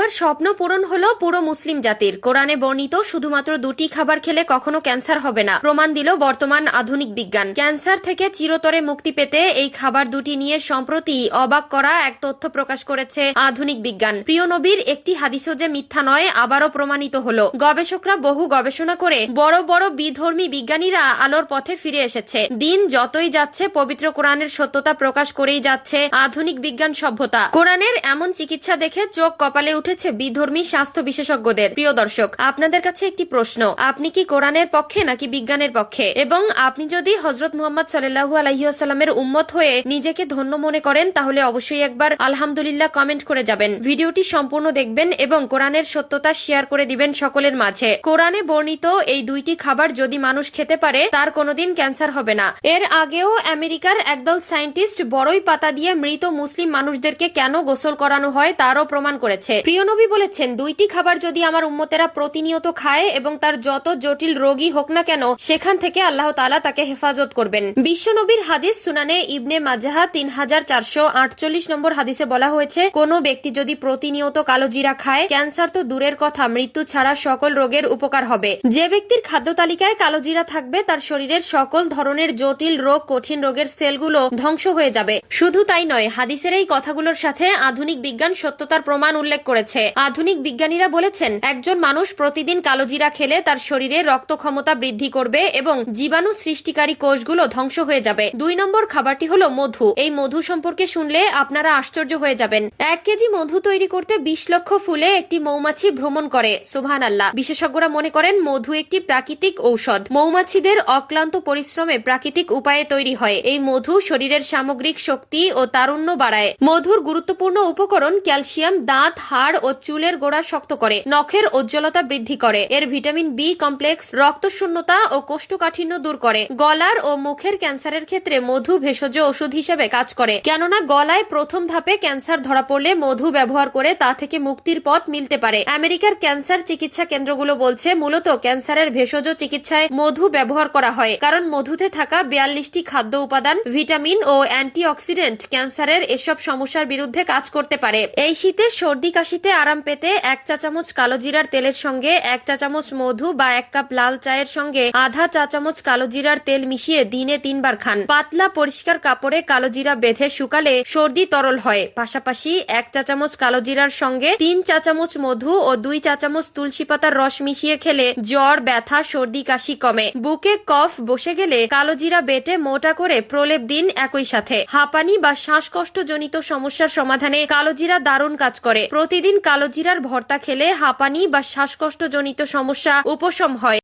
এবার স্বপ্ন পূরণ হলো পুরো মুসলিম জাতির। কোরআনে বর্ণিত শুধুমাত্র দুটি খাবার খেলে কখনো ক্যান্সার হবে না। প্রমাণ দিল বর্তমান আধুনিক বিজ্ঞান। ক্যান্সার থেকে চিরতরে মুক্তি পেতে এই খাবার দুটি নিয়ে সম্প্রতি অবাক করা এক তথ্য প্রকাশ করেছে আধুনিক বিজ্ঞান। প্রিয় নবীর একটি হাদিসও যে মিথ্যা নয়, আবারও প্রমাণিত হলো। গবেষকরা বহু গবেষণা করে বড় বড় বিধর্মী বিজ্ঞানীরা আলোর পথে ফিরে এসেছে। দিন যতই যাচ্ছে, পবিত্র কোরআনের সত্যতা প্রকাশ করেই যাচ্ছে আধুনিক বিজ্ঞান সভ্যতা। কোরআনের এমন চিকিৎসা দেখে চোখ কপালে উঠেছে বিধর্মী স্বাস্থ্য বিশেষজ্ঞদের। প্রিয় দর্শক, আপনাদের কাছে একটি প্রশ্ন। আপনি কি কোরআনের পক্ষে নাকি বিজ্ঞানের পক্ষে? এবং আপনি যদি হজরত মোহাম্মদ সাল্লাহু আলহিউসালামের উম্মত হয়ে নিজেকে ধন্য মনে করেন, তাহলে অবশ্যই একবার আলহামদুলিল্লাহ কমেন্ট করে যাবেন। ভিডিওটি সম্পূর্ণ দেখবেন এবং কোরআনের সত্যতা শেয়ার করে দিবেন সকলের মাঝে। কোরআনে বর্ণিত এই দুইটি খাবার যদি মানুষ খেতে পারে, তার কোনোদিন ক্যান্সার হবে না। এর আগেও আমেরিকার একদল সায়েন্টিস্ট বড়ই পাতা দিয়ে মৃত মুসলিম মানুষদেরকে কেন গোসল করানো হয়, তারও প্রমাণ করেছে। প্রিয় নবী বলেছেন, দুইটি খাবার যদি আমার উম্মতেরা প্রতিনিয়ত খায় এবং তার যত জটিল রোগী হোক না কেন, সেখান থেকে আল্লাহ তাআলা তাকে হেফাজত করবেন। বিশ্ব নবীর হাদিস সুনানে ইবনে মাজাহা তিন হাজার চারশো আটচল্লিশ নম্বর হাদিসে বলা হয়েছে, কোন ব্যক্তি যদি প্রতিনিয়ত কালো জিরা খায়, ক্যান্সার তো দূরের কথা, মৃত্যু ছাড়া সকল রোগের উপকার হবে। যে ব্যক্তির খাদ্য তালিকায় কালো জিরা থাকবে, তার শরীরের সকল ধরনের জটিল রোগ, কঠিন রোগের সেলগুলো ধ্বংস হয়ে যাবে। শুধু তাই নয়, হাদিসের এই কথাগুলোর সাথে আধুনিক বিজ্ঞান সত্যতার প্রমাণ উল্লেখ করেছে। আধুনিক বিজ্ঞানীরা বলেছেন, একজন মানুষ প্রতিদিন কালোজিরা খেলে তার শরীরে রক্ত ক্ষমতা বৃদ্ধি করবে এবং জীবাণু সৃষ্টিকারী কোষগুলো ধ্বংস হয়ে যাবে। দুই নম্বর খাবারটি হলো মধু। এই মধু সম্পর্কে শুনলে আপনারা আশ্চর্য হয়ে যাবেন। এক কেজি মধু তৈরি করতে বিশ লক্ষ ফুলে একটি মৌমাছি ভ্রমণ করে সুবহান আল্লাহ বিশেষজ্ঞরা মনে করেন, মধু একটি প্রাকৃতিক ঔষধ। মৌমাছিদের অক্লান্ত পরিশ্রমে প্রাকৃতিক উপায়ে তৈরি হয়। এই মধু শরীরের সামগ্রিক শক্তি ও তারুণ্য বাড়ায়। মধুর গুরুত্বপূর্ণ উপকরণ ক্যালসিয়াম, দাঁত, হাড় ও চুলের গোড়া শক্ত করে, নখের উজ্জ্বলতা বৃদ্ধি করে। এর ভিটামিন বি কমপ্লেক্স রক্ত শূন্যতা ও কোষ্ঠকাঠিন্য দূর করে। গলার ও মুখের ক্যান্সারের ক্ষেত্রে মধু ভেষজ ওষুধ হিসেবে কাজ করে। কেননা গলায় প্রথম ধাপে ক্যান্সার ধরা পড়লে মধু ব্যবহার করে তা থেকে মুক্তির পথ মিলতে পারে। আমেরিকার ক্যান্সার চিকিৎসা কেন্দ্রগুলো বলছে, মূলত ক্যান্সারের ভেষজ চিকিৎসায় মধু ব্যবহার করা হয়, কারণ মধুতে থাকা বিয়াল্লিশটি খাদ্য উপাদান, ভিটামিন ও অ্যান্টিঅক্সিডেন্ট ক্যান্সারের এসব সমস্যার বিরুদ্ধে কাজ করতে পারে। এই শীতে সর্দি, কাশিতে আরাম পেতে এক চা চামচ কালো জিরার তেলের সঙ্গে, এক চা চামচ মধু বা এক কাপ লাল চায়ের সঙ্গে আধা চা চামচ কালো জিরার তেল মিশিয়ে দিনে তিনবার খান। পাতলা পরিষ্কার কাপড়ে কালো জিরা বেঁধে শুকালে সর্দি তরল হয়। পাশাপাশি এক চা চামচ কালো জিরার সঙ্গে তিন চা চামচ মধু ও দুই চা চামচ তুলসী পাতার রস মিশিয়ে খেলে জ্বর, ব্যথা, সর্দি কাশি কমে। বুকে কফ বসে গেলে কালো জিরা বেটে মোটা করে প্রলেপ দিন একই সাথে। হাঁপানি বা শ্বাসকষ্ট জনিত সমস্যার সমাধানে কালোজিরা দারুণ কাজ করে। প্রতিদিন কালোজিরার ভর্তা খেলে হাঁপানি বা শ্বাসকষ্টজনিত সমস্যা উপশম হয়।